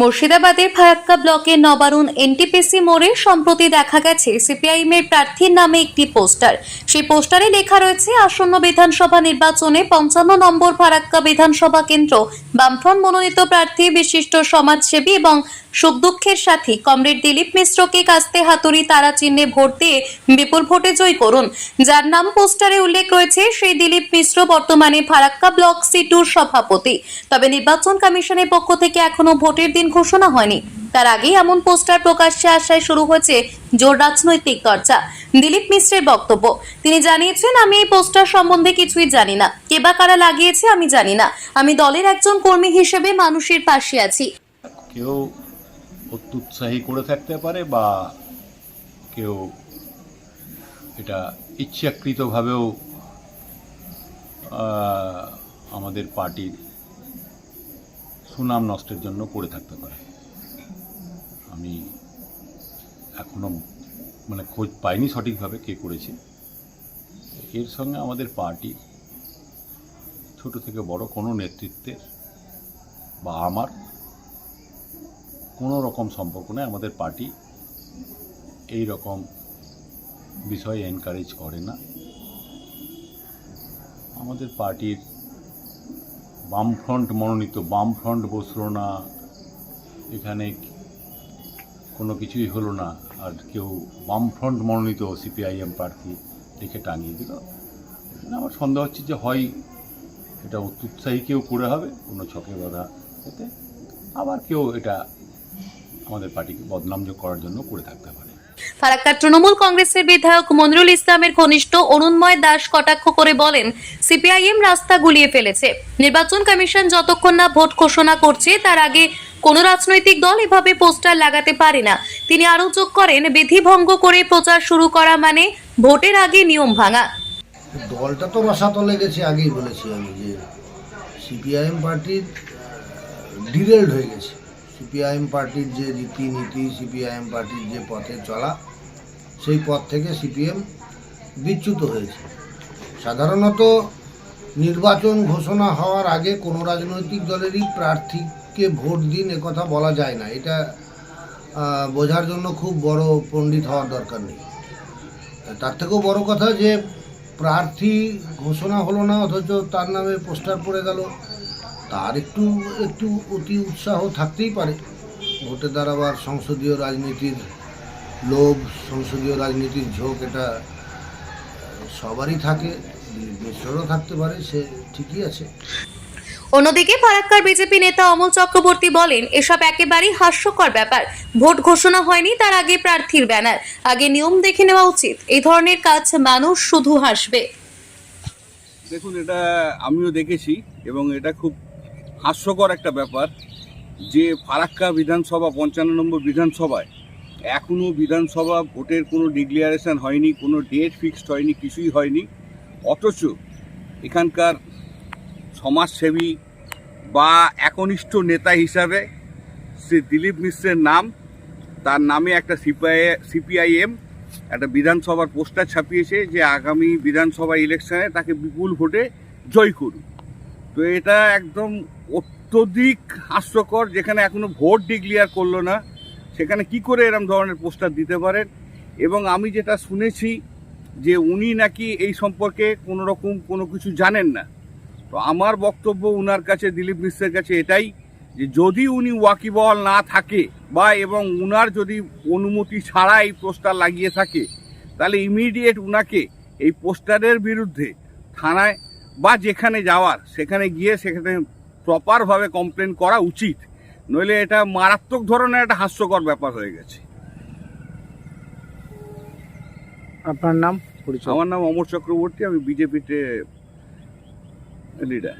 মুর্শিদাবাদের ফারাক্কা ব্লকের নবারুণ এনটিপিসি মোড়ে সম্প্রতি দেখা গেছে সিপিআইএম এর প্রার্থীর নামে একটি পোস্টার। সেই পোস্টারে লেখা রয়েছে, আসন্ন বিধানসভা নির্বাচনে পঞ্চান্ন নম্বর ফারাক্কা বিধানসভা কেন্দ্র, বামফ্রন্ট মনোনীত প্রার্থী, বিশিষ্ট সমাজসেবী এবং সুখ দুঃখের সাথী কমরেড দিলীপ মিশ্রকে কাস্তে হাতুড়ি তারা চিহ্নে ভোট দিয়ে বিপুল ভোটে জয় করুন। যার নাম পোস্টারে উল্লেখ রয়েছে, সেই দিলীপ মিশ্র বর্তমানে ফারাক্কা ব্লক সি টুর সভাপতি। তবে নির্বাচন কমিশনের পক্ষ থেকে এখনও ভোটের দিন ঘোষণা হয়নি। তার আগেই এমন পোস্টার প্রকাশ্যে আসায় শুরু হয়েছে জোর রাজনৈতিক চর্চা। দিলীপ মিশ্রের বক্তব্য, তিনি জানিয়েছেন, আমি এই পোস্টার সম্বন্ধে কিছুই জানি না। কে বা কারা লাগিয়েছে আমি জানি না। আমি দলের একজন কর্মী হিসেবে মানুষের পাশে আছি। কেউ অত্যুৎসাহী করে থাকতে পারে বা কেউ এটা ইচ্ছাকৃতভাবেও আমাদের পার্টির সুনাম নষ্টের জন্য করে থাকতে পারে। আমি এখনও মানে খোঁজ পাইনি সঠিকভাবে কে করেছে। এর সঙ্গে আমাদের পার্টি ছোট থেকে বড় কোনো নেতৃত্বের বা আমার কোনো রকম সম্পর্ক নেই। আমাদের পার্টি এই রকম বিষয়ে এনকারেজ করে না। আমাদের পার্টির বামফ্রন্ট মনোনীত, বামফ্রন্ট বসল না, এখানে কোনো কিছুই হলো না, আর কেউ বামফ্রন্ট মনোনীত সিপিআইএম প্রার্থী লিখে টাঙিয়ে দিল। এখানে আমার সন্দেহ হচ্ছে যে হয় এটা অত্যুৎসাহী কেউ করে হবে, কোনো ছকে বাঁধা এতে আবার কেউ এটা আমাদের পার্টিকে বদনাম করার জন্য করে থাকতে পারে। ফারাক্কার তৃণমূল কংগ্রেসের বিধায়ক মনিরুল ইসলামের ঘনিষ্ঠ অরুণময় দাস কটাক্ষ করে বলেন, সিপিআইএম রাস্তা গুলিয়ে ফেলেছে। নির্বাচন কমিশন যতক্ষণ না ভোট ঘোষণা করছে, তার আগে কোনো রাজনৈতিক দল এভাবে পোস্টার লাগাতে পারে না। তিনি আরও যোগ করেন, বিধি ভঙ্গ করে প্রচার শুরু করা মানে ভোটের আগে নিয়ম ভাঙা। দলটা তো রসাতলে গেছে, আগেই বলেছি আমি যে সিপিআইএম পার্টির ডিরেল্ড হয়ে গেছে। সিপিআইএম পার্টির যে রীতিনীতি, সিপিআইএম পার্টির যে পথে চলা, সেই পথ থেকে সিপিএম বিচ্যুত হয়েছে। সাধারণত নির্বাচন ঘোষণা হওয়ার আগে কোনো রাজনৈতিক দলেরই প্রার্থীকে ভোট দিন কথা বলা যায় না। এটা বোঝার জন্য খুব বড় পণ্ডিত হওয়ার দরকার নেই। তার থেকেও বড় কথা যে, প্রার্থী ঘোষণা হলো না, অথচ তার নামে পোস্টার পড়ে গেল। তার একটু একটু অতি উৎসাহ থাকতেই পারে। ভোটে দাঁড়াবার সংসদীয় রাজনীতির লোভ সংসদীয় রাজনীতির ঝোঁক এটা সবারই থাকে দিলীপ মিশ্রেরও থাকতে পারে সে ঠিকই আছে। অন্যদিকে ফারাক্কার বিজেপি নেতা অমল চক্রবর্তী বলেন এসব একেবারেই হাস্যকর ব্যাপার। ভোট ঘোষণা হয়নি তার আগে প্রার্থীর ব্যানার। আগে নিয়ম দেখে নেওয়া উচিত। এই ধরনের কাজ মানুষ শুধু হাসবে। দেখুন এটা আমিও দেখেছি এবং এটা খুব হাস্যকর একটা ব্যাপার যে ফারাক্কা বিধানসভা, পঞ্চান্ন নম্বর বিধানসভায় এখনও বিধানসভা ভোটের কোনো ডিক্লিয়ারেশন হয়নি, কোনো ডেট ফিক্সড হয়নি, কিছুই হয়নি। অথচ এখানকার সমাজসেবী বা একনিষ্ঠ নেতা হিসাবে শ্রী দিলীপ মিশ্রের নাম, তার নামে একটা সিপিআই সিপিআইএম একটা বিধানসভার পোস্টার ছাপিয়েছে যে আগামী বিধানসভা ইলেকশনে তাকে বিপুল ভোটে জয় করুন তো এটা একদম অত্যধিক হাস্যকর, যেখানে এখনও ভোট ডিক্লিয়ার করল না। সেখানে কি করে এরম ধরনের পোস্টার দিতে পারেন? এবং আমি যেটা শুনেছি যে উনি নাকি এই সম্পর্কে কোনো রকম কোনো কিছু জানেন না। তো আমার বক্তব্য উনার কাছে, দিলীপ মিশ্রের কাছে এটাই যে যদি উনি ওয়াকিবহল না থাকে বা এবং উনার যদি অনুমতি ছাড়া এই পোস্টার লাগিয়ে থাকে, তাহলে ইমিডিয়েট উনাকে এই পোস্টারের বিরুদ্ধে থানায় বা যেখানে যাওয়ার সেখানে গিয়ে সেখানে প্রপারভাবে কমপ্লেন করা উচিত। নইলে এটা মারাত্মক ধরনের একটা হাস্যকর ব্যাপার হয়ে গেছে। আপনার নাম আমার নাম অমর চক্রবর্তী আমি বিজেপিতে লিডার